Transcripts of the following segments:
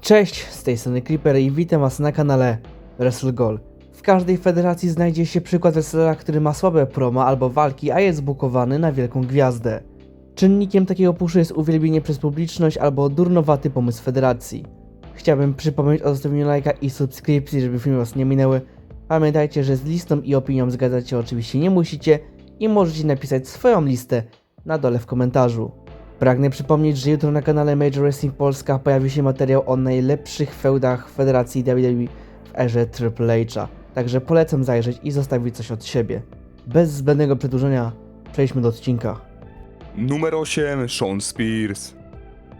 Cześć, z tej strony Creeper i witam was na kanale WrestleGol. W każdej federacji znajdzie się przykład wrestlera, który ma słabe promo albo walki, a jest bukowany na wielką gwiazdę. Czynnikiem takiego puszu jest uwielbienie przez publiczność albo durnowaty pomysł federacji. Chciałbym przypomnieć o zostawieniu lajka i subskrypcji, żeby filmy was nie minęły. Pamiętajcie, że z listą i opinią zgadzać się oczywiście nie musicie i możecie napisać swoją listę na dole w komentarzu. Pragnę przypomnieć, że jutro na kanale Major Wrestling Polska pojawi się materiał o najlepszych feudach Federacji WWE w erze Triple H'a. Także polecam zajrzeć i zostawić coś od siebie. Bez zbędnego przedłużenia, przejdźmy do odcinka. Numer 8 Sean Spears.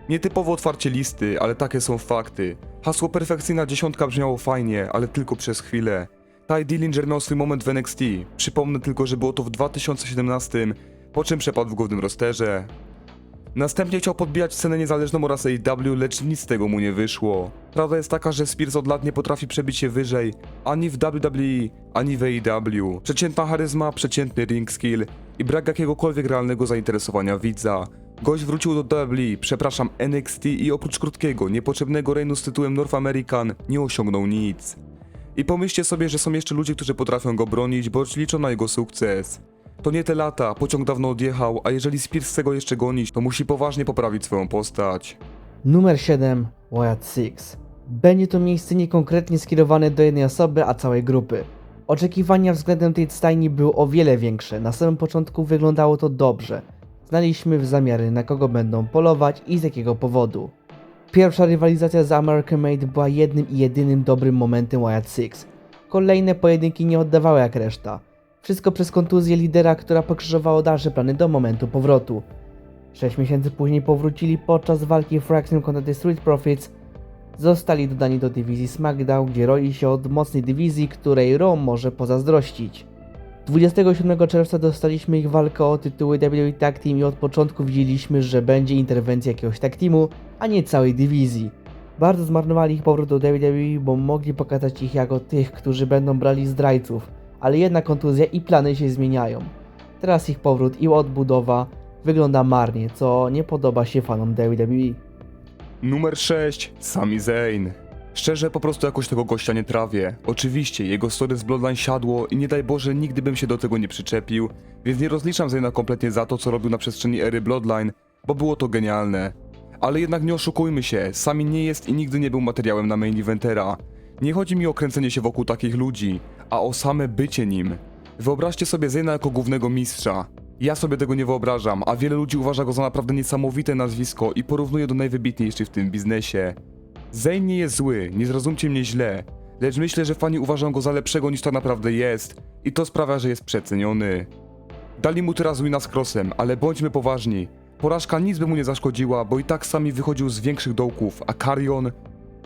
Nietypowo otwarcie listy, ale takie są fakty. Hasło perfekcyjna dziesiątka brzmiało fajnie, ale tylko przez chwilę. Ty Dillinger miał swój moment w NXT. Przypomnę tylko, że było to w 2017, po czym przepadł w głównym rosterze. Następnie chciał podbijać scenę niezależną oraz AEW, lecz nic z tego mu nie wyszło. Prawda jest taka, że Spears od lat nie potrafi przebić się wyżej, ani w WWE, ani w AEW. Przeciętna charyzma, przeciętny ring skill i brak jakiegokolwiek realnego zainteresowania widza. Gość wrócił do WWE, przepraszam NXT i oprócz krótkiego, niepotrzebnego reignu z tytułem North American nie osiągnął nic. I pomyślcie sobie, że są jeszcze ludzie, którzy potrafią go bronić, bo liczą na jego sukces. To nie te lata, pociąg dawno odjechał, a jeżeli Spears chce jeszcze gonić, to musi poważnie poprawić swoją postać. Numer 7 Wyatt Six. Będzie to miejsce niekonkretnie skierowane do jednej osoby, a całej grupy. Oczekiwania względem tej stajni były o wiele większe. Na samym początku wyglądało to dobrze. Znaliśmy w zamiary na kogo będą polować i z jakiego powodu. Pierwsza rywalizacja z American Made była jednym i jedynym dobrym momentem Wyatt Six. Kolejne pojedynki nie oddawały jak reszta. Wszystko przez kontuzję lidera, która pokrzyżowała dalsze plany do momentu powrotu. Sześć miesięcy później powrócili podczas walki Fraction kontra The Street Profits. Zostali dodani do dywizji SmackDown, gdzie roi się od mocnej dywizji, której Raw może pozazdrościć. 27 czerwca dostaliśmy ich walkę o tytuły WWE Tag Team i od początku widzieliśmy, że będzie interwencja jakiegoś tag teamu, a nie całej dywizji. Bardzo zmarnowali ich powrót do WWE, bo mogli pokazać ich jako tych, którzy będą brali zdrajców, ale jedna kontuzja i plany się zmieniają. Teraz ich powrót i odbudowa wygląda marnie, co nie podoba się fanom. WWE. Numer 6 Sami Zayn. Szczerze, po prostu jakoś tego gościa nie trawię. Oczywiście, jego story z Bloodline siadło i nie daj Boże, nigdy bym się do tego nie przyczepił, więc nie rozliczam Zayna kompletnie za to, co robił na przestrzeni ery Bloodline, bo było to genialne. Ale jednak nie oszukujmy się, Sami nie jest i nigdy nie był materiałem na main eventera. Nie chodzi mi o kręcenie się wokół takich ludzi, a o same bycie nim. Wyobraźcie sobie Zayna jako głównego mistrza. Ja sobie tego nie wyobrażam, a wiele ludzi uważa go za naprawdę niesamowite nazwisko i porównuje do najwybitniejszych w tym biznesie. Zayn nie jest zły, nie zrozumcie mnie źle, lecz myślę, że fani uważają go za lepszego niż tak naprawdę jest i to sprawia, że jest przeceniony. Dali mu teraz wina z crossem, ale bądźmy poważni. Porażka nic by mu nie zaszkodziła, bo i tak sami wychodził z większych dołków, a Karion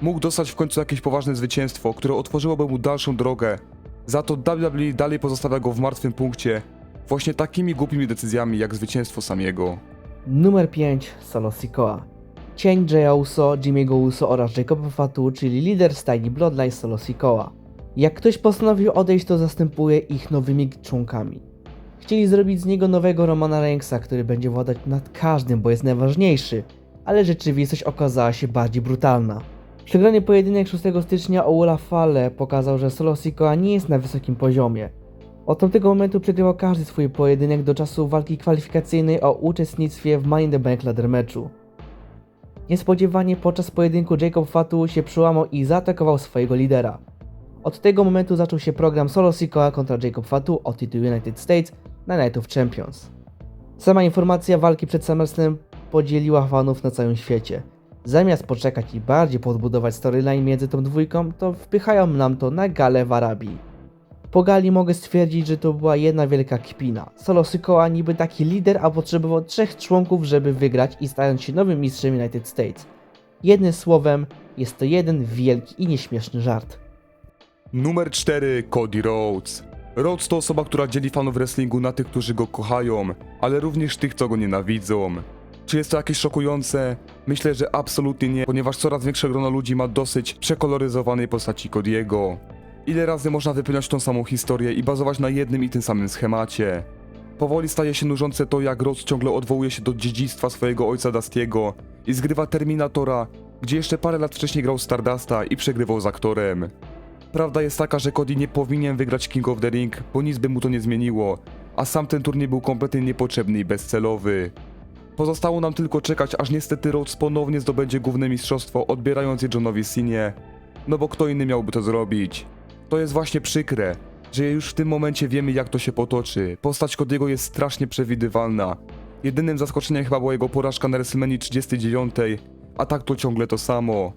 mógł dostać w końcu jakieś poważne zwycięstwo, które otworzyłoby mu dalszą drogę. Za to WWE dalej pozostawia go w martwym punkcie, właśnie takimi głupimi decyzjami jak zwycięstwo samiego. Numer 5 Solo Sikoa. Cień Jaya Uso, Jimmy'ego Uso oraz Jacoba Fatu, czyli lider stajni Bloodline Solo Sikoa. Jak ktoś postanowił odejść, to zastępuje ich nowymi członkami. Chcieli zrobić z niego nowego Romana Reignsa, który będzie władać nad każdym, bo jest najważniejszy, ale rzeczywistość okazała się bardziej brutalna. Przegrany pojedynek 6 stycznia o Ula Fale pokazał, że Solo Sikoa nie jest na wysokim poziomie. Od tamtego momentu przegrywał każdy swój pojedynek do czasu walki kwalifikacyjnej o uczestnictwie w Money in the Bank ladder meczu. Niespodziewanie podczas pojedynku Jacob Fatu się przełamał i zaatakował swojego lidera. Od tego momentu zaczął się program Solo Sikoa kontra Jacob Fatu o tytuł United States na Night of Champions. Sama informacja walki przed SummerSlam podzieliła fanów na całym świecie. Zamiast poczekać i bardziej podbudować storyline między tą dwójką, to wpychają nam to na galę w Arabii. Po gali mogę stwierdzić, że to była jedna wielka kpina. Solo Sikoa niby taki lider, a potrzebował trzech członków, żeby wygrać i stając się nowym mistrzem United States. Jednym słowem, jest to jeden wielki i nieśmieszny żart. Numer 4 Cody Rhodes. Rhodes to osoba, która dzieli fanów wrestlingu na tych, którzy go kochają, ale również tych, co go nienawidzą. Czy jest to jakieś szokujące? Myślę, że absolutnie nie, ponieważ coraz większe grono ludzi ma dosyć przekoloryzowanej postaci Cody'ego. Ile razy można wypełniać tą samą historię i bazować na jednym i tym samym schemacie? Powoli staje się nużące to, jak Rhodes ciągle odwołuje się do dziedzictwa swojego ojca Dustiego i zgrywa Terminatora, gdzie jeszcze parę lat wcześniej grał Stardusta i przegrywał z aktorem. Prawda jest taka, że Cody nie powinien wygrać King of the Ring, bo nic by mu to nie zmieniło, a sam ten turniej był kompletnie niepotrzebny i bezcelowy. Pozostało nam tylko czekać, aż niestety Rhodes ponownie zdobędzie główne mistrzostwo, odbierając je Johnowi Sinie. No bo kto inny miałby to zrobić? To jest właśnie przykre, że już w tym momencie wiemy jak to się potoczy. Postać Cody'ego jest strasznie przewidywalna. Jedynym zaskoczeniem chyba była jego porażka na WrestleMania 39, a tak to ciągle to samo.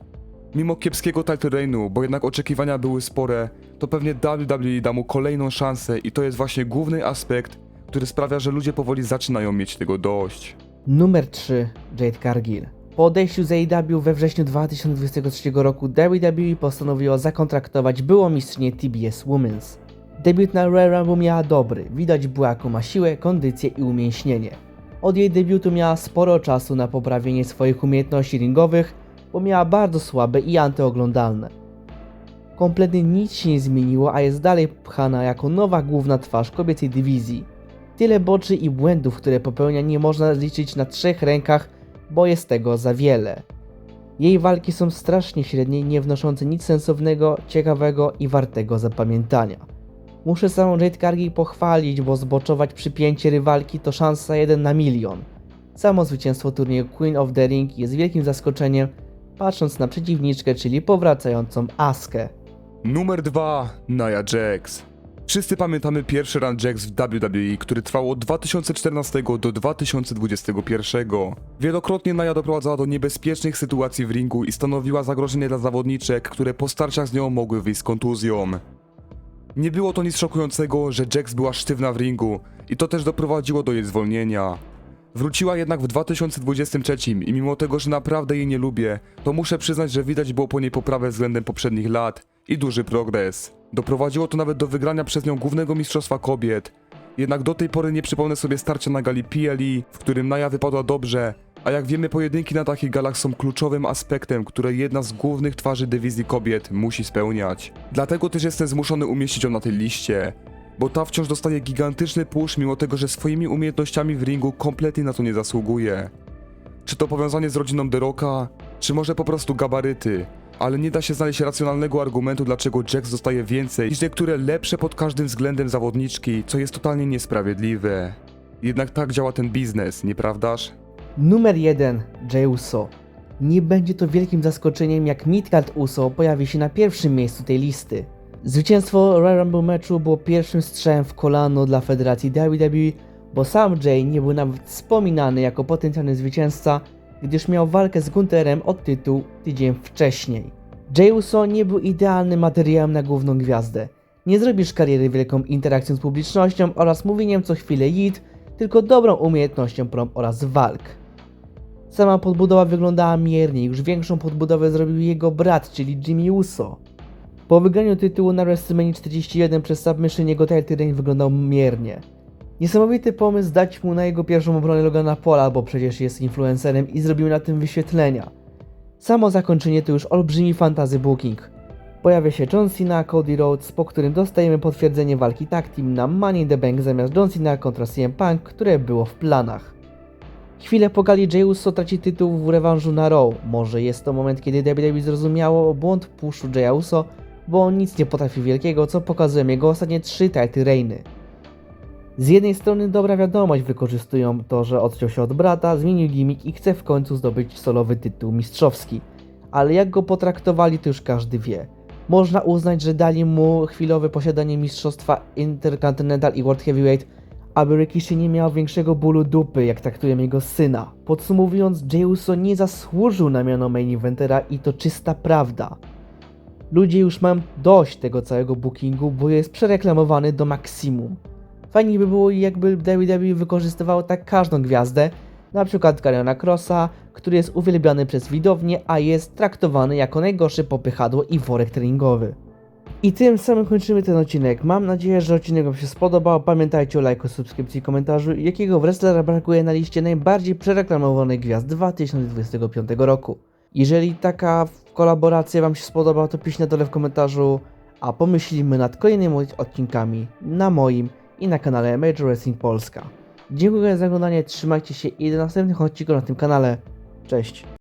Mimo kiepskiego title reignu, bo jednak oczekiwania były spore, to pewnie WWE da mu kolejną szansę i to jest właśnie główny aspekt, który sprawia, że ludzie powoli zaczynają mieć tego dość. Numer 3. Jade Cargill. Po odejściu z AEW we wrześniu 2023 roku WWE postanowiło zakontraktować byłą mistrzynię TBS Women's. Debiut na Royal Rumble miała dobry, widać było jaką ma siłę, kondycję i umięśnienie. Od jej debiutu miała sporo czasu na poprawienie swoich umiejętności ringowych, bo miała bardzo słabe i antyoglądalne. Kompletnie nic się nie zmieniło, a jest dalej pchana jako nowa główna twarz kobiecej dywizji. Tyle boczy i błędów, które popełnia nie można zliczyć na trzech rękach, bo jest tego za wiele. Jej walki są strasznie średnie nie wnoszące nic sensownego, ciekawego i wartego zapamiętania. Muszę samą Jade Cargill pochwalić, bo zboczować przypięcie rywalki to szansa 1 na milion. Samo zwycięstwo turnieju Queen of the Ring jest wielkim zaskoczeniem, patrząc na przeciwniczkę, czyli powracającą Askę. Numer 2. Nia Jax. Wszyscy pamiętamy pierwszy run Jax w WWE, który trwał od 2014 do 2021. Wielokrotnie Nia doprowadzała do niebezpiecznych sytuacji w ringu i stanowiła zagrożenie dla zawodniczek, które po starciach z nią mogły wyjść z kontuzją. Nie było to nic szokującego, że Jax była sztywna w ringu i to też doprowadziło do jej zwolnienia. Wróciła jednak w 2023 i mimo tego, że naprawdę jej nie lubię, to muszę przyznać, że widać było po niej poprawę względem poprzednich lat i duży progres. Doprowadziło to nawet do wygrania przez nią głównego mistrzostwa kobiet. Jednak do tej pory nie przypomnę sobie starcia na gali PLE, w którym Naja wypadła dobrze, a jak wiemy pojedynki na takich galach są kluczowym aspektem, które jedna z głównych twarzy dywizji kobiet musi spełniać. Dlatego też jestem zmuszony umieścić ją na tej liście, bo ta wciąż dostaje gigantyczny push mimo tego, że swoimi umiejętnościami w ringu kompletnie na to nie zasługuje. Czy to powiązanie z rodziną The Rocka, czy może po prostu gabaryty, ale nie da się znaleźć racjonalnego argumentu, dlaczego Jax dostaje więcej niż niektóre lepsze pod każdym względem zawodniczki, co jest totalnie niesprawiedliwe. Jednak tak działa ten biznes, nieprawdaż? Numer 1. Jey Uso. Nie będzie to wielkim zaskoczeniem, jak Midcard Uso pojawi się na pierwszym miejscu tej listy. Zwycięstwo Royal Rumble meczu było pierwszym strzałem w kolano dla Federacji WWE, bo sam Jay nie był nawet wspominany jako potencjalny zwycięzca, gdyż miał walkę z Gunterem o tytuł tydzień wcześniej. Jey Uso nie był idealnym materiałem na główną gwiazdę. Nie zrobisz kariery wielką interakcją z publicznością oraz mówieniem co chwilę jit, tylko dobrą umiejętnością prom oraz walk. Sama podbudowa wyglądała miernie, już większą podbudowę zrobił jego brat, czyli Jimmy Uso. Po wygraniu tytułu na WrestleMania 41 przez Submission jego title reign wyglądał miernie. Niesamowity pomysł dać mu na jego pierwszą obronę Logana Pola, bo przecież jest influencerem i zrobił na tym wyświetlenia. Samo zakończenie to już olbrzymi fantazy booking. Pojawia się John Cena, Cody Rhodes, po którym dostajemy potwierdzenie walki tag team na Money in the Bank zamiast John Cena kontra CM Punk, które było w planach. Chwilę po gali Jey Uso traci tytuł w rewanżu na Raw. Może jest to moment, kiedy WWE zrozumiało błąd puszu Jaya Uso, bo on nic nie potrafi wielkiego, co pokazują jego ostatnie trzy title reigny. Z jednej strony dobra wiadomość, wykorzystują to, że odciął się od brata, zmienił gimmick i chce w końcu zdobyć solowy tytuł mistrzowski. Ale jak go potraktowali, to już każdy wie. Można uznać, że dali mu chwilowe posiadanie mistrzostwa Intercontinental i World Heavyweight, aby Rikishi nie miał większego bólu dupy, jak traktują jego syna. Podsumowując, Jey Uso nie zasłużył na miano main eventera i to czysta prawda. Ludzie już mają dość tego całego bookingu, bo jest przereklamowany do maksimum. Fajnie by było jakby WWE wykorzystywało tak każdą gwiazdę, na przykład Gariona Crossa, który jest uwielbiany przez widownię, a jest traktowany jako najgorszy popychadło i worek treningowy. I tym samym kończymy ten odcinek. Mam nadzieję, że odcinek Wam się spodobał. Pamiętajcie o lajku, subskrypcji i komentarzu, jakiego wrestlera brakuje na liście najbardziej przereklamowanych gwiazd 2025 roku. Jeżeli taka kolaboracja Wam się spodoba, to piszcie na dole w komentarzu, a pomyślimy nad kolejnymi odcinkami na moim i na kanale Major Wrestling Polska. Dziękuję za oglądanie, trzymajcie się i do następnych odcinków na tym kanale. Cześć!